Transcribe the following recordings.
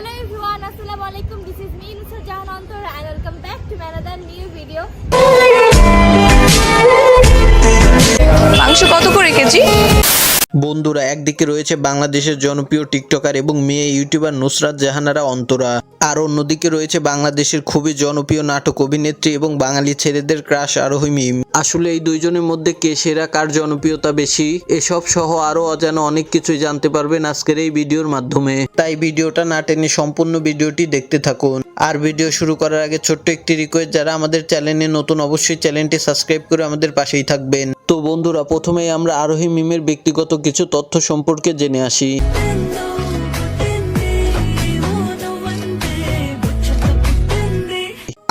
Hello everyone, Assalamu alaikum. This is me, Nusrat Jahan Antor, and welcome back to another new video. মাংস কত করে KG বন্ধুরা, একদিকে রয়েছে বাংলাদেশের জনপ্রিয় টিকটকার এবং মেয়ে ইউটিউবার নুসরাত জাহানারা অন্তরা। আর অন্যদিকে রয়েছে বাংলাদেশের খুবই জনপ্রিয় নাটক অভিনেত্রী এবং বাঙালি ছেলেদের ক্রাশ আরোহী মিম। আসলে এই দুইজনের মধ্যে কে সেরা, কার জনপ্রিয়তা বেশি, এসব সহ আরও অজানা অনেক কিছুই জানতে পারবেন আজকের এই ভিডিওর মাধ্যমে। তাই ভিডিওটা না টেনে সম্পূর্ণ ভিডিওটি দেখতে থাকুন। আর ভিডিও শুরু করার আগে ছোট্ট একটি রিকোয়েস্ট যারা আমাদের চ্যানেলে নতুন অবশ্যই চ্যানেলটি সাবস্ক্রাইব করে আমাদের পাশেই থাকবেন। তো বন্ধুরা, প্রথমেই আমরা আরোহী মিমের ব্যক্তিগত কিছু তথ্য সম্পর্কে জেনে আসি।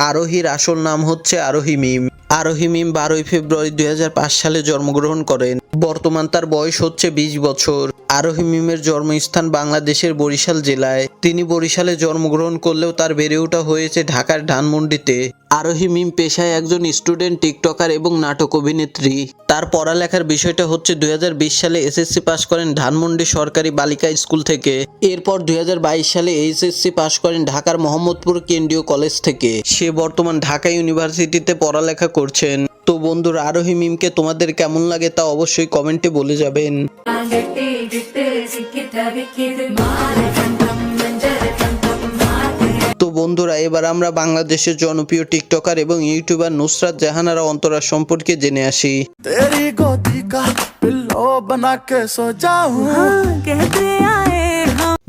আরোহীর আসল নাম হচ্ছে আরোহী মিম। আরোহী মিম বারোই ফেব্রুয়ারি দুই হাজার পাঁচ সালে জন্মগ্রহণ করেন। বর্তমান তার বয়স হচ্ছে বিশ বছর। আরোহী মিমের জন্মস্থান বাংলাদেশের বরিশাল জেলায়। তিনি বরিশালে জন্মগ্রহণ করলেও তার বেড়ে ওঠা হয়েছে ঢাকার ধানমন্ডিতে। আরোহী মিম পেশায় একজন স্টুডেন্ট, টিকটকার এবং নাটক অভিনেত্রী। তার পড়ালেখার বিষয়টা হচ্ছে দুই হাজার বিশ সালে এসএসসি পাশ করেন ধানমন্ডি সরকারি বালিকা স্কুল থেকে। এরপর দুই হাজার বাইশ সালে এইচএসসি পাশ করেন ঢাকার মোহাম্মদপুর কেন্দ্রীয় কলেজ থেকে। সে বর্তমান ঢাকা ইউনিভার্সিটিতে পড়ালেখা করছেন। তো বন্ধুরা আরোহী মিমকে তোমাদের কেমন লাগে তা অবশ্যই কমেন্টে বলে যাবেন তো বন্ধুরা এবার আমরা বাংলাদেশের জনপ্রিয় টিকটকার এবং ইউটিউবার নুসরাত জাহানারা অন্তরা সম্পর্কে জেনে আসি तेरी गोदी का पिल्लो बना के सो जाऊं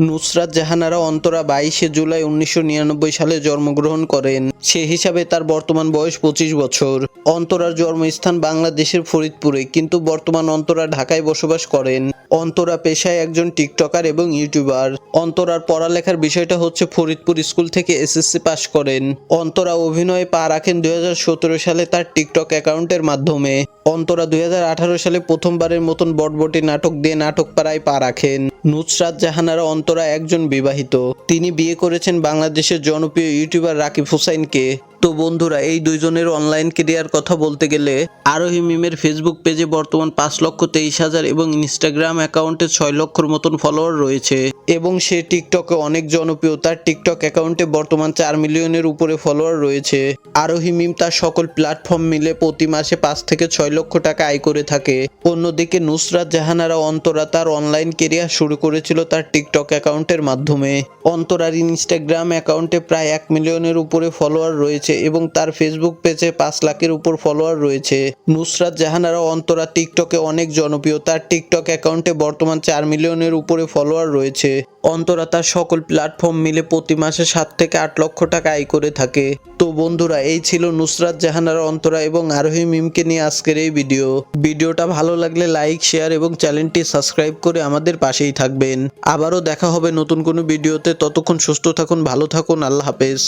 নুসরাত জাহানারা অন্তরা বাইশে জুলাই উনিশশো নিরানব্বই সালে জন্মগ্রহণ করেন। সে হিসাবে তার বর্তমান বয়স পঁচিশ বছর। অন্তরার জন্মস্থান বাংলাদেশের ফরিদপুরে, কিন্তু বর্তমান অন্তরা ঢাকায় বসবাস করেন। অন্তরা পেশায় একজন টিকটকার এবং ইউটিউবার। অন্তরার পড়ালেখার বিষয়টা হচ্ছে ফরিদপুর স্কুল থেকে এসএসসি পাশ করেন। অন্তরা অভিনয়ে পা রাখেন দুই হাজার সতেরো সালে তার টিকটক অ্যাকাউন্টের মাধ্যমে। অন্তরা দু হাজার আঠারো সালে প্রথমবারের মতন বটবটি নাটক দিয়ে নাটক পাড়ায় পা রাখেন। নুসরাত জাহানারা অন্তরা একজন বিবাহিত। তিনি বিয়ে করেছেন বাংলাদেশের জনপ্রিয় ইউটিউবার রাকিব হুসাইনকে। তো বন্ধুরা, এই দুইজনের অনলাইন কেরিয়ার কথা বলতে গেলে আরোহী মিমের ফেসবুক পেজে বর্তমান পাঁচ লক্ষ তেইশ হাজার এবং ইনস্টাগ্রাম অ্যাকাউন্টে ছয় লক্ষর মতন ফলোয়ার রয়েছে এবং সে টিকটকে অনেক জনপ্রিয় তার টিকটক অ্যাকাউন্টে বর্তমান চার মিলিয়নের উপরে ফলোয়ার রয়েছে। আরোহী মিম তার সকল প্ল্যাটফর্ম মিলে প্রতি মাসে পাঁচ থেকে ছয় লক্ষ টাকা আয় করে থাকে। অন্যদিকে নুসরাত জাহানারা অন্তরা তার অনলাইন কেরিয়ার শুরু করেছিল তার টিকটক অ্যাকাউন্টের মাধ্যমে। অন্তরার ইনস্টাগ্রাম অ্যাকাউন্টে প্রায় এক মিলিয়নের উপরে ফলোয়ার রয়েছে এবং তার ফেসবুক পেজে পাঁচ লাখের উপর ফলোয়ার রয়েছে। নুসরাত জাহানারা অন্তরা টিকটকে অনেক জনপ্রিয়। তার টিকটক অ্যাকাউন্টে বর্তমান চার মিলিয়নের উপরে ফলোয়ার রয়েছে। অন্তরা তার সকল প্ল্যাটফর্ম মিলে প্রতি মাসে সাত থেকে আট লক্ষ টাকা আয় করে থাকে। তো বন্ধুরা, এই ছিল নুসরাত জাহানারা অন্তরা এবং আরোহী মিমকে নিয়ে আজকের এই ভিডিও ভিডিওটা ভালো লাগলে লাইক শেয়ার এবং চ্যানেলটি সাবস্ক্রাইব করে আমাদের পাশেই থাকবেন। আবারও দেখা হবে নতুন কোনো ভিডিওতে ততক্ষণ সুস্থ থাকুন, ভালো থাকুন, আল্লাহ হাফেজ।